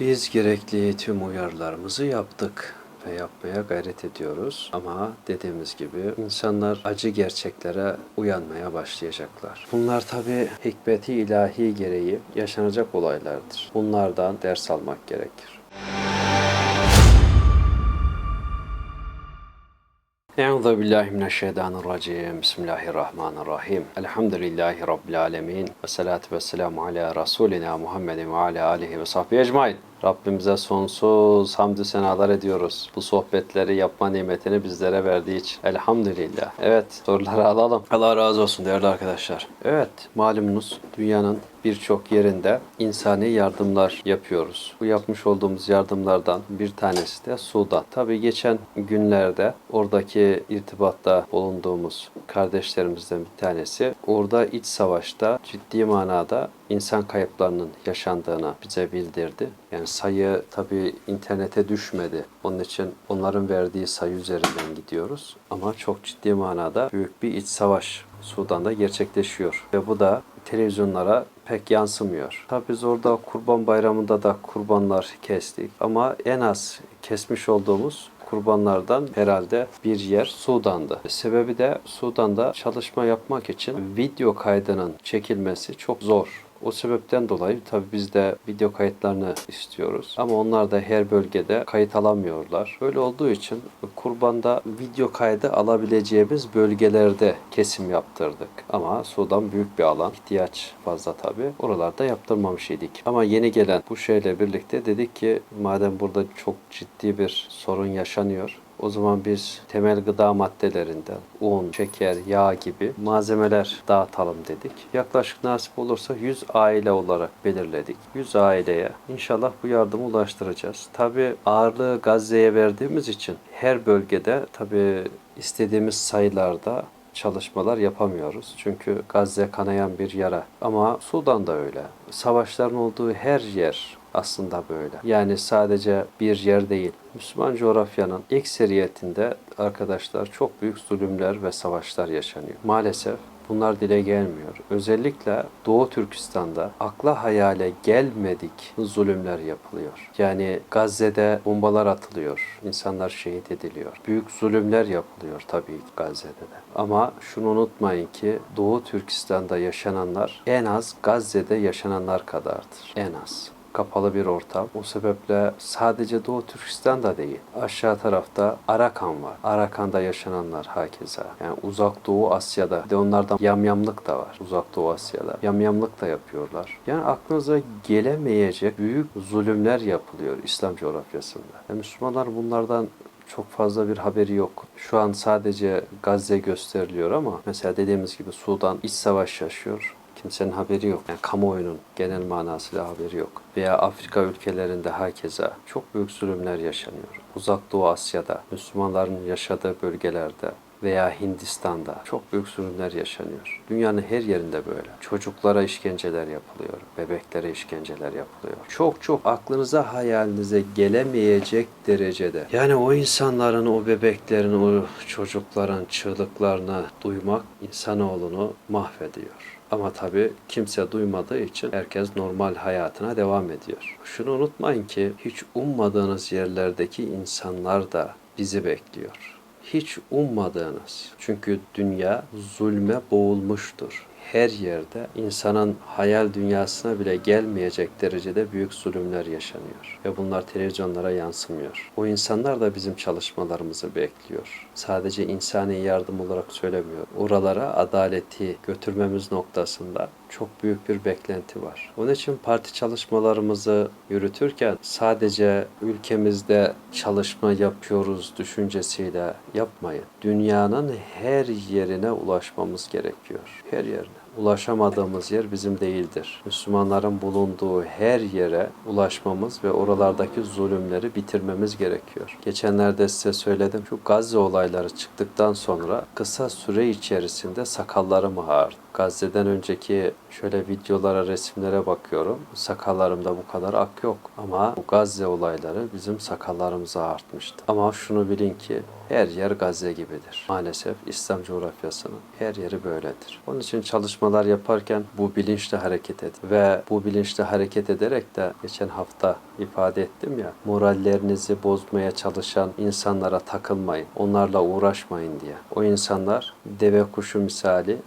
Biz gerekli tüm uyarılarımızı yaptık ve yapmaya gayret ediyoruz. Ama dediğimiz gibi insanlar acı gerçeklere uyanmaya başlayacaklar. Bunlar tabi hikmeti ilahi gereği yaşanacak olaylardır. Bunlardan ders almak gerekir. Euzu billahi mineşşeytanirracim. Bismillahirrahmanirrahim. Elhamdülillahi rabbil alamin. Ve salatu vesselamu ala rasulina Muhammedin ve ala alihi ve sahbihi ecmaîn. Rabbimize sonsuz hamdü senalar ediyoruz. Bu sohbetleri yapma nimetini bizlere verdiği için. Elhamdülillah. Evet soruları alalım. Allah razı olsun değerli arkadaşlar. Evet malumunuz dünyanın birçok yerinde insani yardımlar yapıyoruz. Bu yapmış olduğumuz yardımlardan bir tanesi de Sudan. Tabi geçen günlerde oradaki irtibatta bulunduğumuz kardeşlerimizden bir tanesi orada iç savaşta ciddi manada insan kayıplarının yaşandığını bize bildirdi. Yani sayı tabi internete düşmedi. Onun için onların verdiği sayı üzerinden gidiyoruz. Ama çok ciddi manada büyük bir iç savaş Sudan'da gerçekleşiyor. Ve bu da televizyonlara pek yansımıyor. Tabi biz orada kurban bayramında da kurbanlar kestik. Ama en az kesmiş olduğumuz kurbanlardan herhalde bir yer Sudan'dı. Sebebi de Sudan'da çalışma yapmak için video kaydının çekilmesi çok zor. O sebepten dolayı tabii biz de video kayıtlarını istiyoruz. Ama onlar da her bölgede kayıt alamıyorlar. Böyle olduğu için kurbanda video kaydı alabileceğimiz bölgelerde kesim yaptırdık. Ama Sudan büyük bir alan. ihtiyaç fazla tabii. Oralarda yaptırmamış idik. Ama yeni gelen bu şeyle birlikte dedik ki madem burada çok ciddi bir sorun yaşanıyor. O zaman biz temel gıda maddelerinden un, şeker, yağ gibi malzemeler dağıtalım dedik. Yaklaşık nasip olursa 100 aile olarak belirledik. 100 aileye inşallah bu yardımı ulaştıracağız. Tabi ağırlığı Gazze'ye verdiğimiz için her bölgede tabi istediğimiz sayılarda çalışmalar yapamıyoruz. Çünkü Gazze kanayan bir yara. Ama Sudan da öyle. Savaşların olduğu her yer aslında böyle. Yani sadece bir yer değil. Müslüman coğrafyanın ekseriyetinde arkadaşlar çok büyük zulümler ve savaşlar yaşanıyor. Maalesef bunlar dile gelmiyor. Özellikle Doğu Türkistan'da akla hayale gelmedik zulümler yapılıyor. Yani Gazze'de bombalar atılıyor. insanlar şehit ediliyor. Büyük zulümler yapılıyor tabii Gazze'de de. Ama şunu unutmayın ki Doğu Türkistan'da yaşananlar en az Gazze'de yaşananlar kadardır. En az kapalı bir ortam. O sebeple sadece Doğu Türkistan'da değil. Aşağı tarafta Arakan var. Arakan'da yaşananlar hakeza. Yani Uzak Doğu Asya'da. De onlardan yamyamlık da var. Uzak Doğu Asya'da. Yamyamlık da yapıyorlar. Yani aklınıza gelemeyecek büyük zulümler yapılıyor İslam coğrafyasında. Yani Müslümanlar bunlardan çok fazla bir haberi yok. Şu an sadece Gazze gösteriliyor ama mesela dediğimiz gibi Sudan iç savaş yaşıyor kimsenin haberi yok. Yani kamuoyunun genel manasıyla haberi yok. Veya Afrika ülkelerinde hakeza çok büyük zulümler yaşanıyor. Uzak Doğu Asya'da, Müslümanların yaşadığı bölgelerde veya Hindistan'da çok büyük zulümler yaşanıyor. Dünyanın her yerinde böyle. Çocuklara işkenceler yapılıyor, bebeklere işkenceler yapılıyor. Çok çok aklınıza hayalinize gelemeyecek derecede. Yani o insanların, o bebeklerin, o çocukların çığlıklarını duymak insanoğlunu mahvediyor. Ama tabii kimse duymadığı için herkes normal hayatına devam ediyor. Şunu unutmayın ki hiç ummadığınız yerlerdeki insanlar da bizi bekliyor. Hiç ummadığınız. Çünkü dünya zulme boğulmuştur her yerde insanın hayal dünyasına bile gelmeyecek derecede büyük zulümler yaşanıyor. Ve bunlar televizyonlara yansımıyor. O insanlar da bizim çalışmalarımızı bekliyor. Sadece insani yardım olarak söylemiyor. Oralara adaleti götürmemiz noktasında çok büyük bir beklenti var. Onun için parti çalışmalarımızı yürütürken sadece ülkemizde çalışma yapıyoruz düşüncesiyle yapmayın. Dünyanın her yerine ulaşmamız gerekiyor. Her yerine ulaşamadığımız yer bizim değildir. Müslümanların bulunduğu her yere ulaşmamız ve oralardaki zulümleri bitirmemiz gerekiyor. Geçenlerde size söyledim şu Gazze olayları çıktıktan sonra kısa süre içerisinde sakallarım ağardı. Gazze'den önceki şöyle videolara, resimlere bakıyorum. Sakallarımda bu kadar ak yok. Ama bu Gazze olayları bizim sakallarımızı artmıştı. Ama şunu bilin ki her yer Gazze gibidir. Maalesef İslam coğrafyasının her yeri böyledir. Onun için çalışmalar yaparken bu bilinçle hareket edin. Ve bu bilinçle hareket ederek de geçen hafta ifade ettim ya morallerinizi bozmaya çalışan insanlara takılmayın. Onlarla uğraşmayın diye. O insanlar deve kuşu misali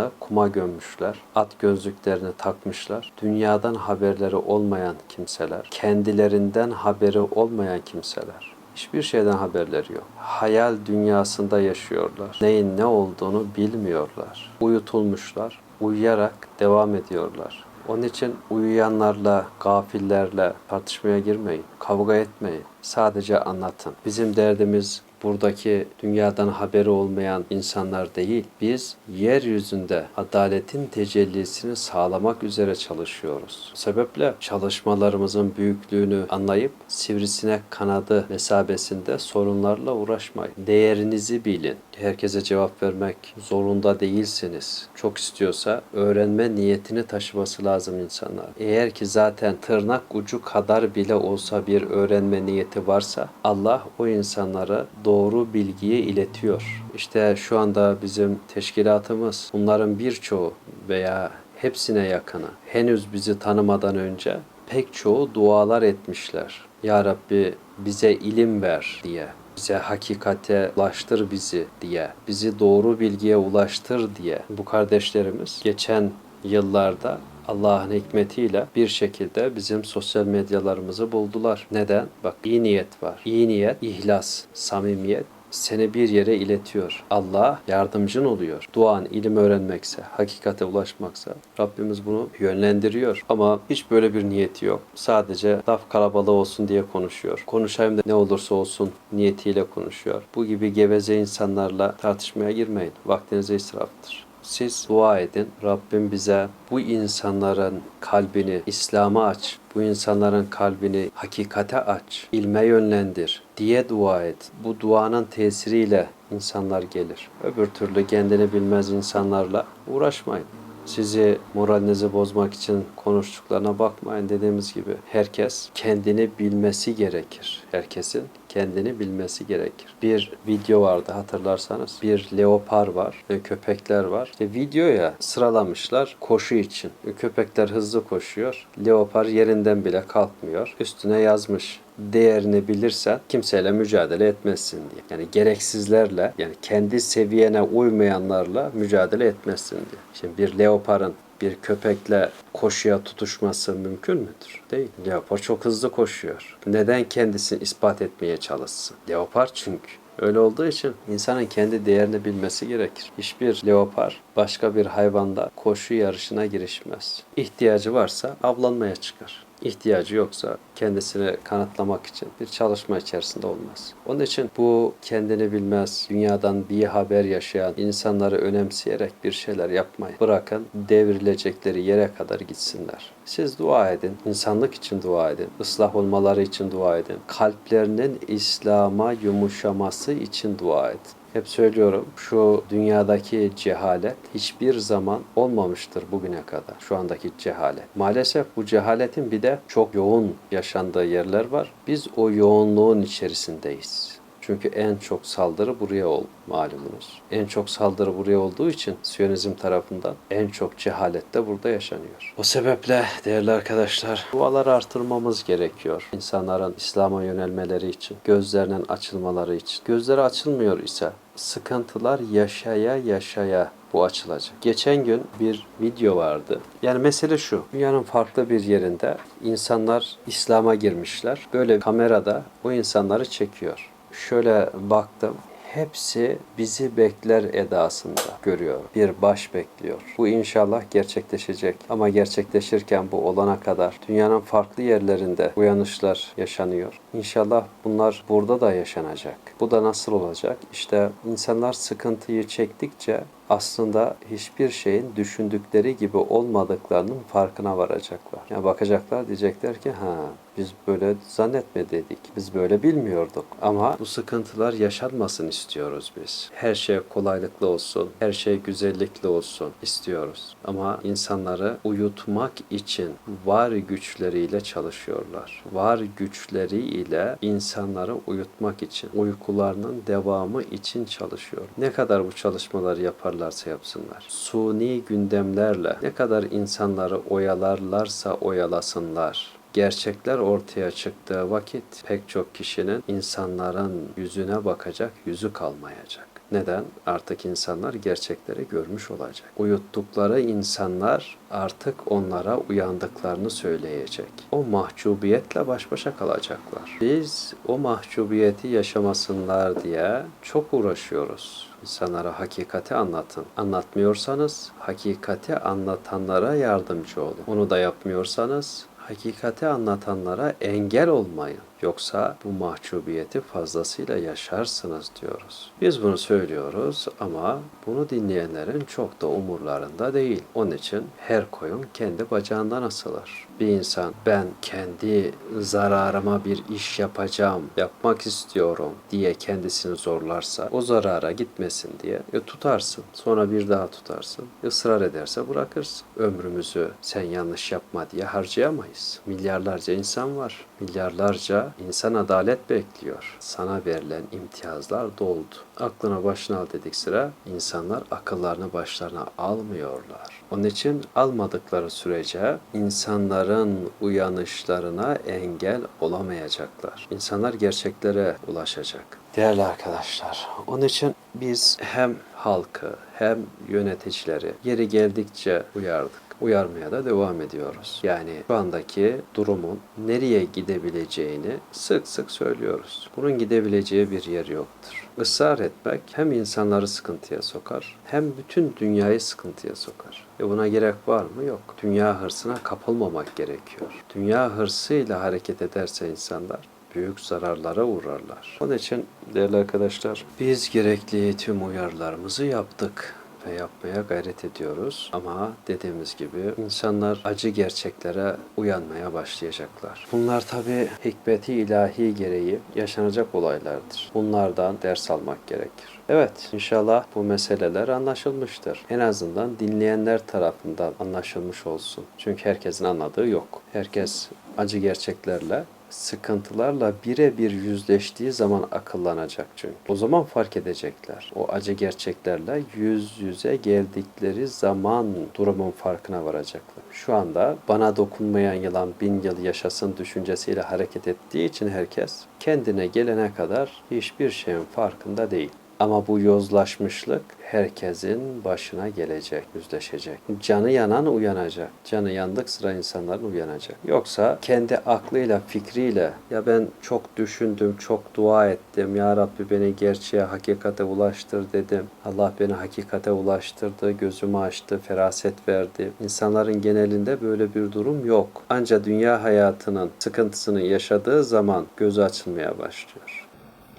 başlarını kuma gömmüşler. At gözlüklerini takmışlar. Dünyadan haberleri olmayan kimseler. Kendilerinden haberi olmayan kimseler. Hiçbir şeyden haberleri yok. Hayal dünyasında yaşıyorlar. Neyin ne olduğunu bilmiyorlar. Uyutulmuşlar. Uyuyarak devam ediyorlar. Onun için uyuyanlarla, gafillerle tartışmaya girmeyin. Kavga etmeyin. Sadece anlatın. Bizim derdimiz buradaki dünyadan haberi olmayan insanlar değil. Biz yeryüzünde adaletin tecellisini sağlamak üzere çalışıyoruz. Sebeple çalışmalarımızın büyüklüğünü anlayıp sivrisinek kanadı mesabesinde sorunlarla uğraşmayın. Değerinizi bilin. Herkese cevap vermek zorunda değilsiniz. Çok istiyorsa öğrenme niyetini taşıması lazım insanlar. Eğer ki zaten tırnak ucu kadar bile olsa bir öğrenme niyeti varsa Allah o insanlara doğru bilgiyi iletiyor. İşte şu anda bizim teşkilatımız bunların birçoğu veya hepsine yakını henüz bizi tanımadan önce pek çoğu dualar etmişler. Ya Rabbi bize ilim ver diye bize hakikate ulaştır bizi diye, bizi doğru bilgiye ulaştır diye bu kardeşlerimiz geçen yıllarda Allah'ın hikmetiyle bir şekilde bizim sosyal medyalarımızı buldular. Neden? Bak iyi niyet var. İyi niyet, ihlas, samimiyet seni bir yere iletiyor. Allah yardımcın oluyor. Duan ilim öğrenmekse, hakikate ulaşmaksa Rabbimiz bunu yönlendiriyor. Ama hiç böyle bir niyeti yok. Sadece laf kalabalığı olsun diye konuşuyor. Konuşayım da ne olursa olsun niyetiyle konuşuyor. Bu gibi geveze insanlarla tartışmaya girmeyin. Vaktinize israftır. Siz dua edin. Rabbim bize bu insanların kalbini İslam'a aç. Bu insanların kalbini hakikate aç. ilme yönlendir diye dua et. Bu duanın tesiriyle insanlar gelir. Öbür türlü kendini bilmez insanlarla uğraşmayın. Sizi moralinizi bozmak için konuştuklarına bakmayın dediğimiz gibi herkes kendini bilmesi gerekir. Herkesin kendini bilmesi gerekir. Bir video vardı hatırlarsanız. Bir leopar var ve köpekler var. İşte videoya sıralamışlar koşu için. Köpekler hızlı koşuyor. Leopar yerinden bile kalkmıyor. Üstüne yazmış değerini bilirsen kimseyle mücadele etmezsin diye. Yani gereksizlerle yani kendi seviyene uymayanlarla mücadele etmezsin diye. Şimdi bir leoparın bir köpekle koşuya tutuşması mümkün müdür? Değil. Leopar çok hızlı koşuyor. Neden kendisini ispat etmeye çalışsın? Leopar çünkü. Öyle olduğu için insanın kendi değerini bilmesi gerekir. Hiçbir leopar başka bir hayvanda koşu yarışına girişmez. İhtiyacı varsa avlanmaya çıkar. İhtiyacı yoksa kendisini kanıtlamak için bir çalışma içerisinde olmaz. Onun için bu kendini bilmez, dünyadan bir haber yaşayan insanları önemseyerek bir şeyler yapmayın. Bırakın devrilecekleri yere kadar gitsinler. Siz dua edin, insanlık için dua edin, ıslah olmaları için dua edin, kalplerinin İslam'a yumuşaması için dua edin. Hep söylüyorum şu dünyadaki cehalet hiçbir zaman olmamıştır bugüne kadar. Şu andaki cehalet. Maalesef bu cehaletin bir de çok yoğun yaşandığı yerler var. Biz o yoğunluğun içerisindeyiz. Çünkü en çok saldırı buraya oldu malumunuz. En çok saldırı buraya olduğu için Siyonizm tarafından en çok cehalet de burada yaşanıyor. O sebeple değerli arkadaşlar duaları artırmamız gerekiyor. İnsanların İslam'a yönelmeleri için, gözlerinin açılmaları için. Gözleri açılmıyor ise sıkıntılar yaşaya yaşaya bu açılacak. Geçen gün bir video vardı. Yani mesele şu. Dünyanın farklı bir yerinde insanlar İslam'a girmişler. Böyle kamerada o insanları çekiyor. Şöyle baktım. Hepsi bizi bekler edasında görüyor. Bir baş bekliyor. Bu inşallah gerçekleşecek. Ama gerçekleşirken bu olana kadar dünyanın farklı yerlerinde uyanışlar yaşanıyor. İnşallah bunlar burada da yaşanacak. Bu da nasıl olacak? İşte insanlar sıkıntıyı çektikçe aslında hiçbir şeyin düşündükleri gibi olmadıklarının farkına varacaklar. Yani bakacaklar diyecekler ki ha biz böyle zannetmedik, biz böyle bilmiyorduk. Ama bu sıkıntılar yaşanmasın istiyoruz biz. Her şey kolaylıkla olsun, her şey güzellikle olsun istiyoruz. Ama insanları uyutmak için var güçleriyle çalışıyorlar. Var güçleriyle insanları uyutmak için, uykularının devamı için çalışıyor. Ne kadar bu çalışmaları yaparlarsa yapsınlar. Suni gündemlerle ne kadar insanları oyalarlarsa oyalasınlar gerçekler ortaya çıktığı vakit pek çok kişinin insanların yüzüne bakacak yüzü kalmayacak. Neden? Artık insanlar gerçekleri görmüş olacak. Uyuttukları insanlar artık onlara uyandıklarını söyleyecek. O mahcubiyetle baş başa kalacaklar. Biz o mahcubiyeti yaşamasınlar diye çok uğraşıyoruz. İnsanlara hakikati anlatın. Anlatmıyorsanız hakikati anlatanlara yardımcı olun. Onu da yapmıyorsanız hakikati anlatanlara engel olmayın. Yoksa bu mahcubiyeti fazlasıyla yaşarsınız diyoruz. Biz bunu söylüyoruz ama bunu dinleyenlerin çok da umurlarında değil. Onun için her koyun kendi bacağından asılır. Bir insan ben kendi zararıma bir iş yapacağım, yapmak istiyorum diye kendisini zorlarsa o zarara gitmesin diye e, tutarsın. Sonra bir daha tutarsın. Israr ederse bırakırsın. Ömrümüzü sen yanlış yapma diye harcayamayız. Milyarlarca insan var. Milyarlarca insan adalet bekliyor. Sana verilen imtiyazlar doldu. Aklına başına al dedik sıra insanlar akıllarını başlarına almıyorlar. Onun için almadıkları sürece insanların uyanışlarına engel olamayacaklar. İnsanlar gerçeklere ulaşacak. Değerli arkadaşlar, onun için biz hem halkı hem yöneticileri yeri geldikçe uyardık uyarmaya da devam ediyoruz. Yani şu andaki durumun nereye gidebileceğini sık sık söylüyoruz. Bunun gidebileceği bir yer yoktur. Israr etmek hem insanları sıkıntıya sokar hem bütün dünyayı sıkıntıya sokar. E buna gerek var mı? Yok. Dünya hırsına kapılmamak gerekiyor. Dünya hırsıyla hareket ederse insanlar büyük zararlara uğrarlar. Onun için değerli arkadaşlar biz gerekli tüm uyarılarımızı yaptık ve yapmaya gayret ediyoruz. Ama dediğimiz gibi insanlar acı gerçeklere uyanmaya başlayacaklar. Bunlar tabi hikmeti ilahi gereği yaşanacak olaylardır. Bunlardan ders almak gerekir. Evet, inşallah bu meseleler anlaşılmıştır. En azından dinleyenler tarafından anlaşılmış olsun. Çünkü herkesin anladığı yok. Herkes acı gerçeklerle sıkıntılarla birebir yüzleştiği zaman akıllanacak çünkü. O zaman fark edecekler. O acı gerçeklerle yüz yüze geldikleri zaman durumun farkına varacaklar. Şu anda bana dokunmayan yılan bin yıl yaşasın düşüncesiyle hareket ettiği için herkes kendine gelene kadar hiçbir şeyin farkında değil. Ama bu yozlaşmışlık herkesin başına gelecek, yüzleşecek. Canı yanan uyanacak. Canı yandık sıra insanların uyanacak. Yoksa kendi aklıyla, fikriyle ya ben çok düşündüm, çok dua ettim. Ya Rabbi beni gerçeğe, hakikate ulaştır dedim. Allah beni hakikate ulaştırdı, gözümü açtı, feraset verdi. İnsanların genelinde böyle bir durum yok. Ancak dünya hayatının sıkıntısını yaşadığı zaman gözü açılmaya başlıyor.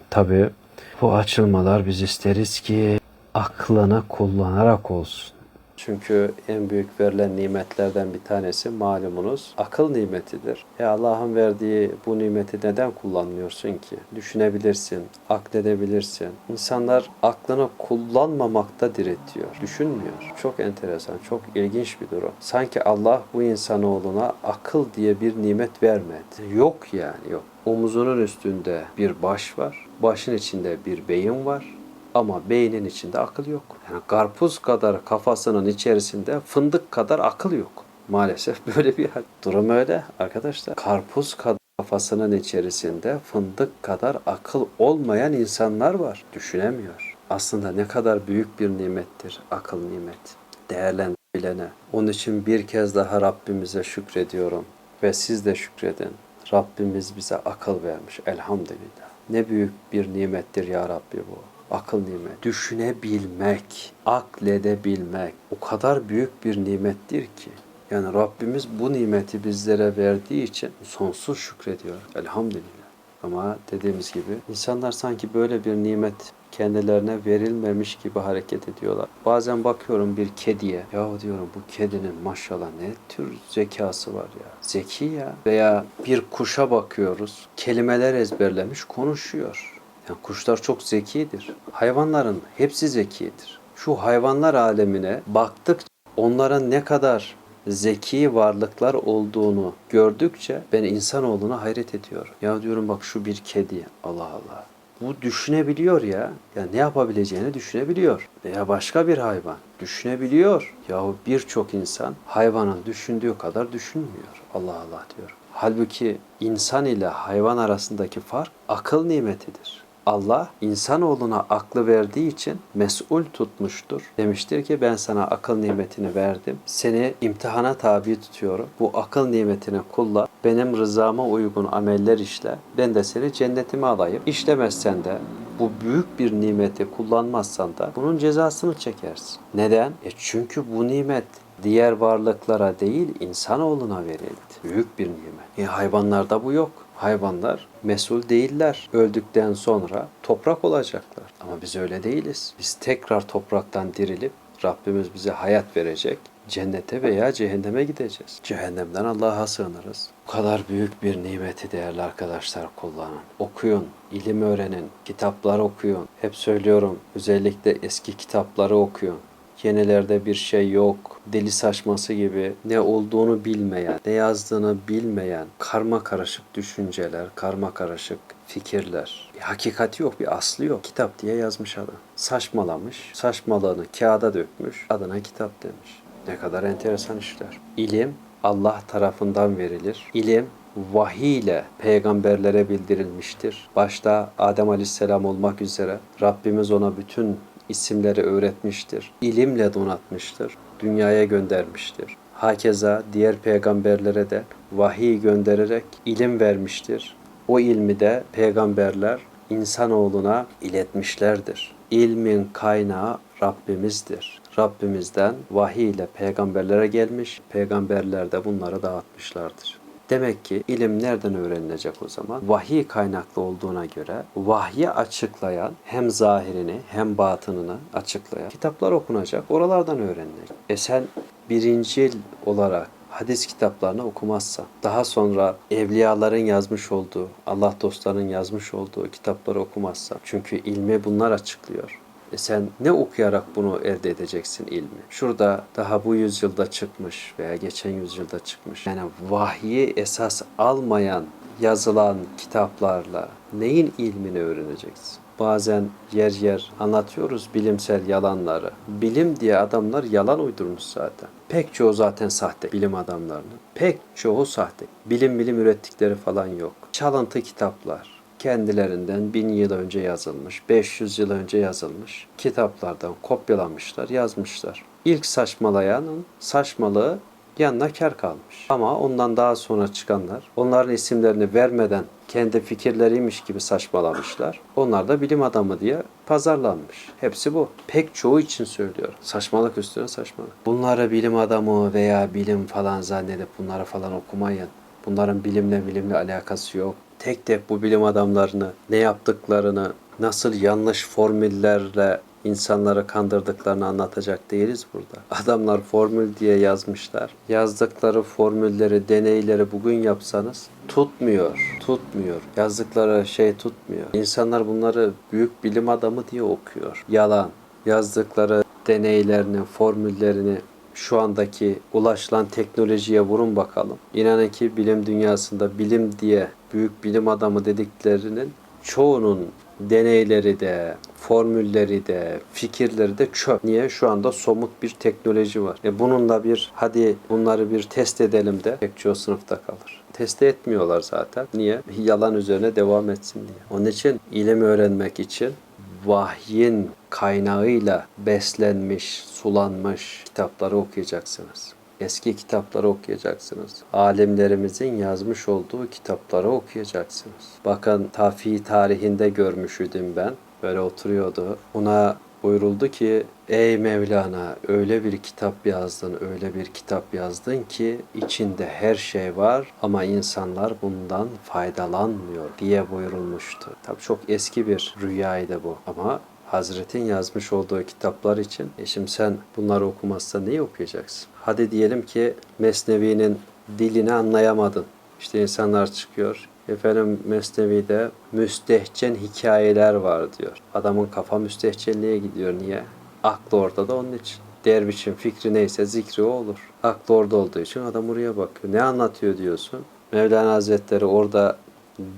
Tabii bu açılmalar biz isteriz ki aklını kullanarak olsun. Çünkü en büyük verilen nimetlerden bir tanesi malumunuz akıl nimetidir. E Allah'ın verdiği bu nimeti neden kullanmıyorsun ki? Düşünebilirsin, akledebilirsin. İnsanlar aklını kullanmamakta diretiyor, düşünmüyor. Çok enteresan, çok ilginç bir durum. Sanki Allah bu insanoğluna akıl diye bir nimet vermedi. Yok yani yok. Omuzunun üstünde bir baş var, başın içinde bir beyin var. Ama beynin içinde akıl yok. Yani karpuz kadar kafasının içerisinde fındık kadar akıl yok. Maalesef böyle bir hal. Durum öyle arkadaşlar. Karpuz kadar kafasının içerisinde fındık kadar akıl olmayan insanlar var. Düşünemiyor. Aslında ne kadar büyük bir nimettir akıl nimet. Değerlendirebilene. Onun için bir kez daha Rabbimize şükrediyorum. Ve siz de şükredin. Rabbimiz bize akıl vermiş. Elhamdülillah. Ne büyük bir nimettir ya Rabbi bu akıl nimet. Düşünebilmek, akledebilmek o kadar büyük bir nimettir ki. Yani Rabbimiz bu nimeti bizlere verdiği için sonsuz şükrediyor. Elhamdülillah. Ama dediğimiz gibi insanlar sanki böyle bir nimet kendilerine verilmemiş gibi hareket ediyorlar. Bazen bakıyorum bir kediye. Ya diyorum bu kedinin maşallah ne tür zekası var ya. Zeki ya. Veya bir kuşa bakıyoruz. Kelimeler ezberlemiş konuşuyor. Yani kuşlar çok zekidir. Hayvanların hepsi zekidir. Şu hayvanlar alemine baktıkça onların ne kadar zeki varlıklar olduğunu gördükçe ben insanoğluna hayret ediyorum. Ya diyorum bak şu bir kedi. Allah Allah. Bu düşünebiliyor ya. Ya ne yapabileceğini düşünebiliyor. Veya başka bir hayvan düşünebiliyor. Yahu birçok insan hayvanın düşündüğü kadar düşünmüyor. Allah Allah diyor. Halbuki insan ile hayvan arasındaki fark akıl nimetidir. Allah insanoğluna aklı verdiği için mesul tutmuştur. Demiştir ki ben sana akıl nimetini verdim. Seni imtihana tabi tutuyorum. Bu akıl nimetini kullan. Benim rızama uygun ameller işle. Ben de seni cennetime alayım. İşlemezsen de bu büyük bir nimeti kullanmazsan da bunun cezasını çekersin. Neden? E çünkü bu nimet diğer varlıklara değil insanoğluna verildi. Büyük bir nimet. E hayvanlarda bu yok. Hayvanlar mesul değiller. Öldükten sonra toprak olacaklar. Ama biz öyle değiliz. Biz tekrar topraktan dirilip Rabbimiz bize hayat verecek. Cennete veya cehenneme gideceğiz. Cehennemden Allah'a sığınırız. Bu kadar büyük bir nimeti değerli arkadaşlar kullanın. Okuyun, ilim öğrenin, kitaplar okuyun. Hep söylüyorum özellikle eski kitapları okuyun. Yenilerde bir şey yok. Deli saçması gibi ne olduğunu bilmeyen, ne yazdığını bilmeyen karma karışık düşünceler, karma karışık fikirler. Bir hakikati yok, bir aslı yok. Kitap diye yazmış adam. Saçmalamış, saçmalığını kağıda dökmüş, adına kitap demiş. Ne kadar enteresan işler. İlim Allah tarafından verilir. İlim vahiy ile peygamberlere bildirilmiştir. Başta Adem Aleyhisselam olmak üzere Rabbimiz ona bütün isimleri öğretmiştir. İlimle donatmıştır. Dünyaya göndermiştir. Hakeza diğer peygamberlere de vahiy göndererek ilim vermiştir. O ilmi de peygamberler insanoğluna iletmişlerdir. İlmin kaynağı Rabbimizdir. Rabbimizden vahiy ile peygamberlere gelmiş, peygamberler de bunları dağıtmışlardır. Demek ki ilim nereden öğrenilecek o zaman? Vahiy kaynaklı olduğuna göre vahyi açıklayan hem zahirini hem batınını açıklayan kitaplar okunacak. Oralardan öğrenilecek. E sen birincil olarak hadis kitaplarını okumazsan, daha sonra evliyaların yazmış olduğu, Allah dostlarının yazmış olduğu kitapları okumazsan, çünkü ilmi bunlar açıklıyor. E sen ne okuyarak bunu elde edeceksin ilmi? Şurada daha bu yüzyılda çıkmış veya geçen yüzyılda çıkmış. Yani vahyi esas almayan yazılan kitaplarla neyin ilmini öğreneceksin? Bazen yer yer anlatıyoruz bilimsel yalanları. Bilim diye adamlar yalan uydurmuş zaten. Pek çoğu zaten sahte bilim adamlarının. Pek çoğu sahte. Bilim bilim ürettikleri falan yok. Çalıntı kitaplar kendilerinden bin yıl önce yazılmış, 500 yıl önce yazılmış kitaplardan kopyalamışlar, yazmışlar. İlk saçmalayanın saçmalığı yanına kar kalmış. Ama ondan daha sonra çıkanlar onların isimlerini vermeden kendi fikirleriymiş gibi saçmalamışlar. Onlar da bilim adamı diye pazarlanmış. Hepsi bu. Pek çoğu için söylüyorum. Saçmalık üstüne saçmalık. Bunları bilim adamı veya bilim falan zannedip bunları falan okumayın. Bunların bilimle bilimle alakası yok tek tek bu bilim adamlarını ne yaptıklarını, nasıl yanlış formüllerle insanları kandırdıklarını anlatacak değiliz burada. Adamlar formül diye yazmışlar. Yazdıkları formülleri, deneyleri bugün yapsanız tutmuyor, tutmuyor. Yazdıkları şey tutmuyor. İnsanlar bunları büyük bilim adamı diye okuyor. Yalan. Yazdıkları deneylerini, formüllerini şu andaki ulaşılan teknolojiye vurun bakalım. İnanın ki bilim dünyasında bilim diye büyük bilim adamı dediklerinin çoğunun deneyleri de, formülleri de, fikirleri de çöp. Niye? Şu anda somut bir teknoloji var. E bununla bir hadi bunları bir test edelim de pek çoğu sınıfta kalır. Test etmiyorlar zaten. Niye? Yalan üzerine devam etsin diye. Onun için ilim öğrenmek için vahyin kaynağıyla beslenmiş, sulanmış kitapları okuyacaksınız. Eski kitapları okuyacaksınız. Alimlerimizin yazmış olduğu kitapları okuyacaksınız. Bakın Tafi tarihinde görmüşüydüm ben. Böyle oturuyordu. Ona buyuruldu ki ey Mevlana öyle bir kitap yazdın, öyle bir kitap yazdın ki içinde her şey var ama insanlar bundan faydalanmıyor diye buyurulmuştu. Tabii çok eski bir rüyaydı bu ama Hazretin yazmış olduğu kitaplar için. E şimdi sen bunları okumazsan neyi okuyacaksın? Hadi diyelim ki Mesnevi'nin dilini anlayamadın. İşte insanlar çıkıyor. Efendim Mesnevi'de müstehcen hikayeler var diyor. Adamın kafa müstehcenliğe gidiyor. Niye? Aklı orada onun için. Dervişin fikri neyse zikri o olur. Aklı orada olduğu için adam oraya bakıyor. Ne anlatıyor diyorsun? Mevlana Hazretleri orada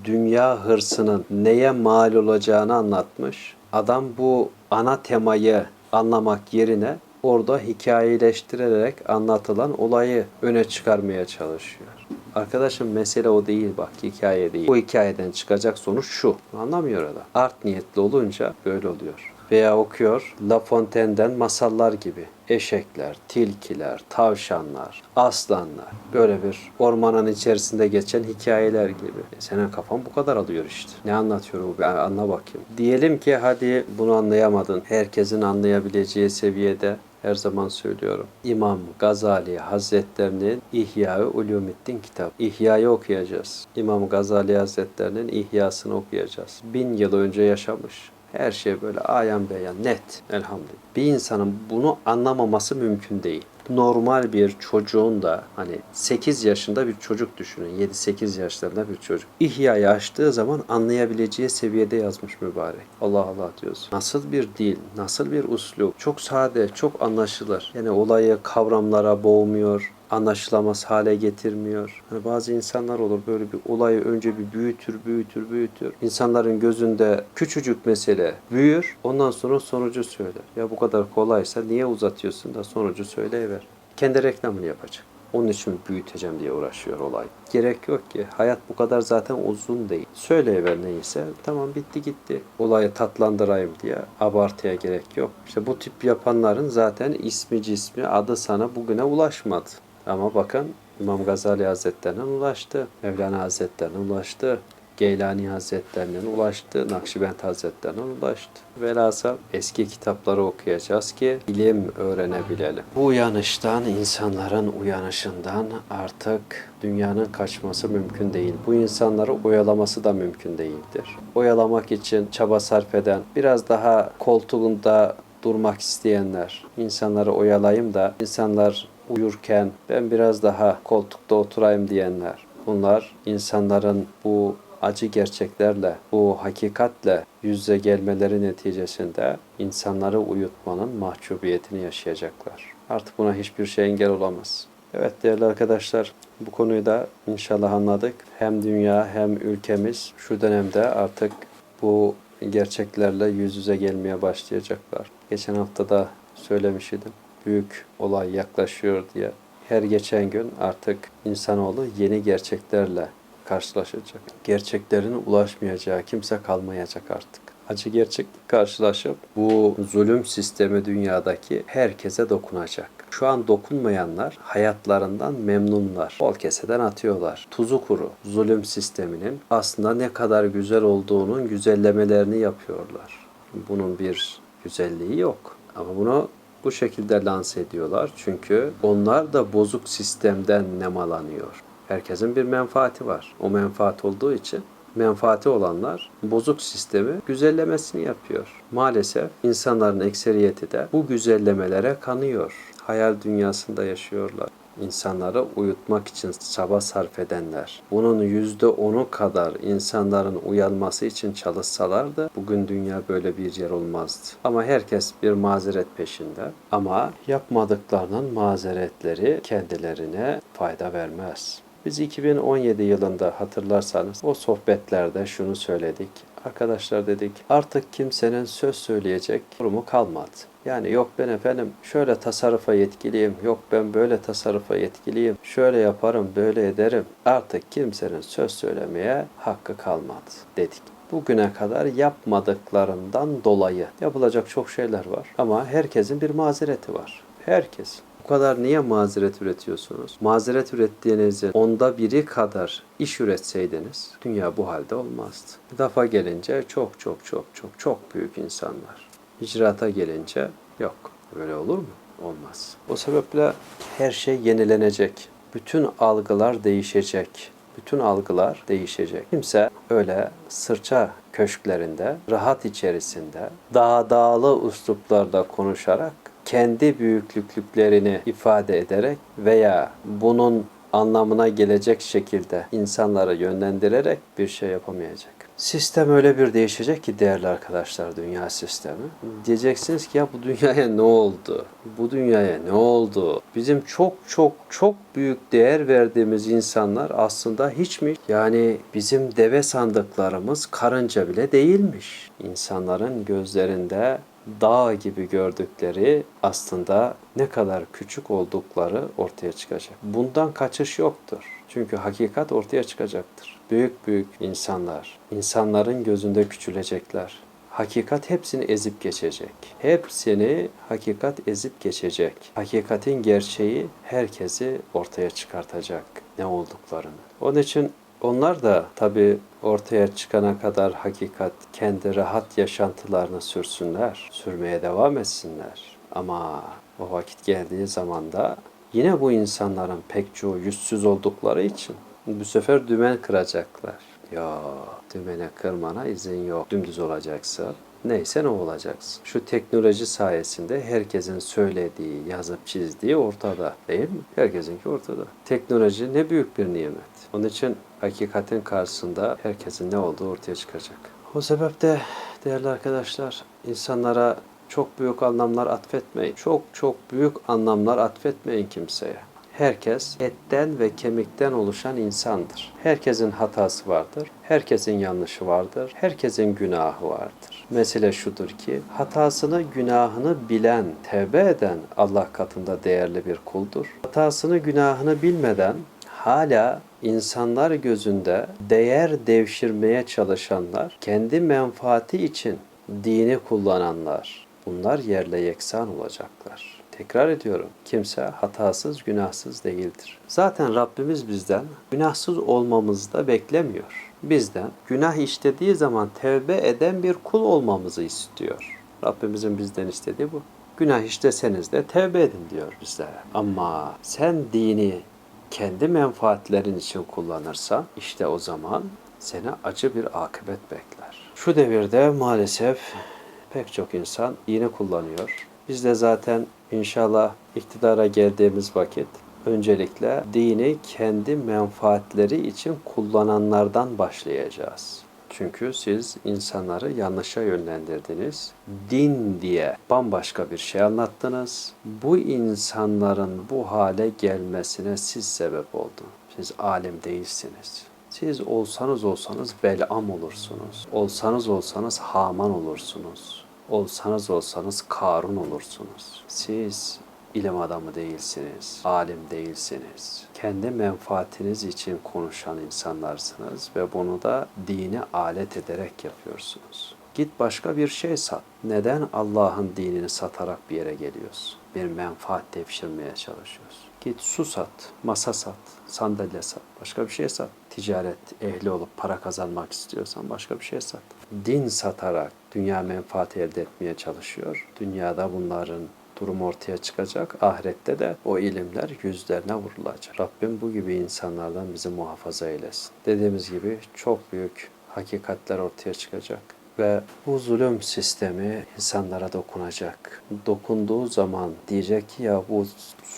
dünya hırsının neye mal olacağını anlatmış. Adam bu ana temayı anlamak yerine orada hikayeleştirerek anlatılan olayı öne çıkarmaya çalışıyor. Arkadaşım mesele o değil bak hikaye değil. Bu hikayeden çıkacak sonuç şu. Anlamıyor adam. Art niyetli olunca böyle oluyor. Veya okuyor La Fontaine'den masallar gibi. Eşekler, tilkiler, tavşanlar, aslanlar. Böyle bir ormanın içerisinde geçen hikayeler gibi. E senin kafan bu kadar alıyor işte. Ne anlatıyor bu? Bir anla bakayım. Diyelim ki hadi bunu anlayamadın. Herkesin anlayabileceği seviyede her zaman söylüyorum. İmam Gazali Hazretlerinin İhya-ı Ulumiddin kitabı. İhya'yı okuyacağız. İmam Gazali Hazretlerinin İhyasını okuyacağız. Bin yıl önce yaşamış. Her şey böyle ayan beyan net elhamdülillah. Bir insanın bunu anlamaması mümkün değil. Normal bir çocuğun da hani 8 yaşında bir çocuk düşünün. 7-8 yaşlarında bir çocuk. İhya'yı açtığı zaman anlayabileceği seviyede yazmış mübarek. Allah Allah diyorsun. Nasıl bir dil, nasıl bir uslup. Çok sade, çok anlaşılır. Yani olayı kavramlara boğmuyor anlaşılamaz hale getirmiyor. Hani bazı insanlar olur böyle bir olayı önce bir büyütür, büyütür, büyütür. İnsanların gözünde küçücük mesele büyür. Ondan sonra sonucu söyler. Ya bu kadar kolaysa niye uzatıyorsun da sonucu söyleyiver. Kendi reklamını yapacak. Onun için büyüteceğim diye uğraşıyor olay. Gerek yok ki. Hayat bu kadar zaten uzun değil. Söyleyiver neyse. Tamam bitti gitti. Olayı tatlandırayım diye abartıya gerek yok. İşte bu tip yapanların zaten ismi cismi adı sana bugüne ulaşmadı. Ama bakın İmam Gazali Hazretlerine ulaştı. Mevlana Hazretlerine ulaştı. Geylani Hazretlerine ulaştı. Nakşibend Hazretlerine ulaştı. Velhasıl eski kitapları okuyacağız ki ilim öğrenebilelim. Bu uyanıştan, insanların uyanışından artık dünyanın kaçması mümkün değil. Bu insanları oyalaması da mümkün değildir. Oyalamak için çaba sarf eden, biraz daha koltuğunda durmak isteyenler, insanları oyalayayım da insanlar uyurken ben biraz daha koltukta oturayım diyenler. Bunlar insanların bu acı gerçeklerle, bu hakikatle yüz yüze gelmeleri neticesinde insanları uyutmanın mahcubiyetini yaşayacaklar. Artık buna hiçbir şey engel olamaz. Evet değerli arkadaşlar bu konuyu da inşallah anladık. Hem dünya hem ülkemiz şu dönemde artık bu gerçeklerle yüz yüze gelmeye başlayacaklar. Geçen hafta da söylemiş idim. Büyük olay yaklaşıyor diye. Her geçen gün artık insanoğlu yeni gerçeklerle karşılaşacak. Gerçeklerin ulaşmayacağı kimse kalmayacak artık. Acı gerçek karşılaşıp bu zulüm sistemi dünyadaki herkese dokunacak. Şu an dokunmayanlar hayatlarından memnunlar. Bol keseden atıyorlar. Tuzu kuru. Zulüm sisteminin aslında ne kadar güzel olduğunun güzellemelerini yapıyorlar. Bunun bir güzelliği yok. Ama bunu bu şekilde lanse ediyorlar. Çünkü onlar da bozuk sistemden nemalanıyor. Herkesin bir menfaati var. O menfaat olduğu için menfaati olanlar bozuk sistemi güzellemesini yapıyor. Maalesef insanların ekseriyeti de bu güzellemelere kanıyor. Hayal dünyasında yaşıyorlar. İnsanları uyutmak için çaba sarf edenler, bunun yüzde onu kadar insanların uyanması için çalışsalardı bugün dünya böyle bir yer olmazdı. Ama herkes bir mazeret peşinde. Ama yapmadıklarının mazeretleri kendilerine fayda vermez. Biz 2017 yılında hatırlarsanız o sohbetlerde şunu söyledik. Arkadaşlar dedik artık kimsenin söz söyleyecek durumu kalmadı. Yani yok ben efendim şöyle tasarrufa yetkiliyim, yok ben böyle tasarrufa yetkiliyim, şöyle yaparım, böyle ederim. Artık kimsenin söz söylemeye hakkı kalmadı dedik. Bugüne kadar yapmadıklarından dolayı yapılacak çok şeyler var. Ama herkesin bir mazereti var. Herkes. Bu kadar niye mazeret üretiyorsunuz? Mazeret ürettiğinizin onda biri kadar iş üretseydiniz dünya bu halde olmazdı. Lafa gelince çok çok çok çok çok büyük insanlar. İcraata gelince yok. Böyle olur mu? Olmaz. O sebeple her şey yenilenecek. Bütün algılar değişecek. Bütün algılar değişecek. Kimse öyle sırça köşklerinde, rahat içerisinde, daha dağlı üsluplarda konuşarak kendi büyüklüklüklerini ifade ederek veya bunun anlamına gelecek şekilde insanları yönlendirerek bir şey yapamayacak. Sistem öyle bir değişecek ki değerli arkadaşlar dünya sistemi. Diyeceksiniz ki ya bu dünyaya ne oldu? Bu dünyaya ne oldu? Bizim çok çok çok büyük değer verdiğimiz insanlar aslında hiç mi? Yani bizim deve sandıklarımız karınca bile değilmiş. İnsanların gözlerinde dağ gibi gördükleri aslında ne kadar küçük oldukları ortaya çıkacak. Bundan kaçış yoktur. Çünkü hakikat ortaya çıkacaktır. Büyük büyük insanlar, insanların gözünde küçülecekler. Hakikat hepsini ezip geçecek. Hepsini hakikat ezip geçecek. Hakikatin gerçeği herkesi ortaya çıkartacak ne olduklarını. Onun için onlar da tabii ortaya çıkana kadar hakikat kendi rahat yaşantılarını sürsünler, sürmeye devam etsinler. Ama o vakit geldiği zaman da yine bu insanların pek çoğu yüzsüz oldukları için bu sefer dümen kıracaklar. Ya dümene kırmana izin yok. Dümdüz olacaksın. Neyse ne olacaksın. Şu teknoloji sayesinde herkesin söylediği, yazıp çizdiği ortada değil mi? Herkesinki ortada. Teknoloji ne büyük bir nimet. Onun için hakikatin karşısında herkesin ne olduğu ortaya çıkacak. O sebeple değerli arkadaşlar insanlara çok büyük anlamlar atfetmeyin. Çok çok büyük anlamlar atfetmeyin kimseye. Herkes etten ve kemikten oluşan insandır. Herkesin hatası vardır. Herkesin yanlışı vardır. Herkesin günahı vardır. Mesele şudur ki hatasını, günahını bilen, tevbe eden Allah katında değerli bir kuldur. Hatasını, günahını bilmeden hala insanlar gözünde değer devşirmeye çalışanlar, kendi menfaati için dini kullananlar, bunlar yerle yeksan olacaklar. Tekrar ediyorum. Kimse hatasız, günahsız değildir. Zaten Rabbimiz bizden günahsız olmamızı da beklemiyor. Bizden günah işlediği zaman tevbe eden bir kul olmamızı istiyor. Rabbimizin bizden istediği bu. Günah işleseniz de tevbe edin diyor bizlere. Ama sen dini kendi menfaatlerin için kullanırsan işte o zaman seni acı bir akıbet bekler. Şu devirde maalesef pek çok insan dini kullanıyor. Biz de zaten inşallah iktidara geldiğimiz vakit öncelikle dini kendi menfaatleri için kullananlardan başlayacağız. Çünkü siz insanları yanlışa yönlendirdiniz. Din diye bambaşka bir şey anlattınız. Bu insanların bu hale gelmesine siz sebep oldunuz. Siz alim değilsiniz. Siz olsanız olsanız Belam olursunuz. Olsanız olsanız Haman olursunuz. Olsanız olsanız Karun olursunuz. Siz ilim adamı değilsiniz, alim değilsiniz. Kendi menfaatiniz için konuşan insanlarsınız ve bunu da dini alet ederek yapıyorsunuz. Git başka bir şey sat. Neden Allah'ın dinini satarak bir yere geliyorsun? Bir menfaat devşirmeye çalışıyorsun. Git su sat, masa sat, sandalye sat, başka bir şey sat. Ticaret ehli olup para kazanmak istiyorsan başka bir şey sat. Din satarak dünya menfaati elde etmeye çalışıyor. Dünyada bunların durum ortaya çıkacak. Ahirette de o ilimler yüzlerine vurulacak. Rabbim bu gibi insanlardan bizi muhafaza eylesin. Dediğimiz gibi çok büyük hakikatler ortaya çıkacak ve bu zulüm sistemi insanlara dokunacak. Dokunduğu zaman diyecek ki ya bu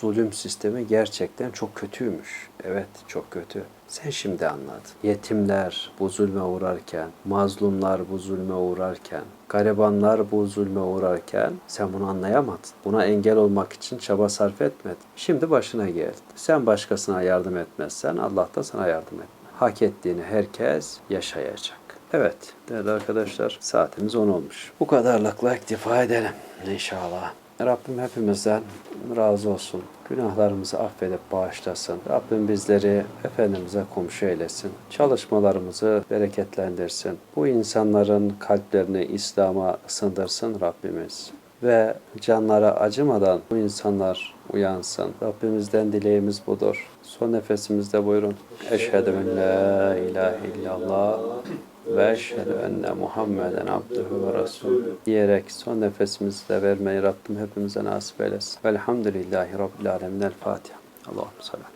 zulüm sistemi gerçekten çok kötüymüş. Evet çok kötü. Sen şimdi anladın. Yetimler bu zulme uğrarken, mazlumlar bu zulme uğrarken, garibanlar bu zulme uğrarken sen bunu anlayamadın. Buna engel olmak için çaba sarf etmedin. Şimdi başına geldi. Sen başkasına yardım etmezsen Allah da sana yardım etmez. Hak ettiğini herkes yaşayacak. Evet değerli arkadaşlar saatimiz 10 olmuş. Bu kadarlıkla iktifa edelim inşallah. Rabbim hepimizden razı olsun. Günahlarımızı affedip bağışlasın. Rabbim bizleri Efendimiz'e komşu eylesin. Çalışmalarımızı bereketlendirsin. Bu insanların kalplerini İslam'a ısındırsın Rabbimiz. Ve canlara acımadan bu insanlar uyansın. Rabbimizden dileğimiz budur. Son nefesimizde buyurun. Eşhedü en la ilahe illallah ve eşhedü enne Muhammeden abduhu ve resulü diyerek son nefesimizi de vermeyi Rabbim hepimize nasip eylesin. Velhamdülillahi Rabbil alemin. El Fatiha. Allahümme salli ala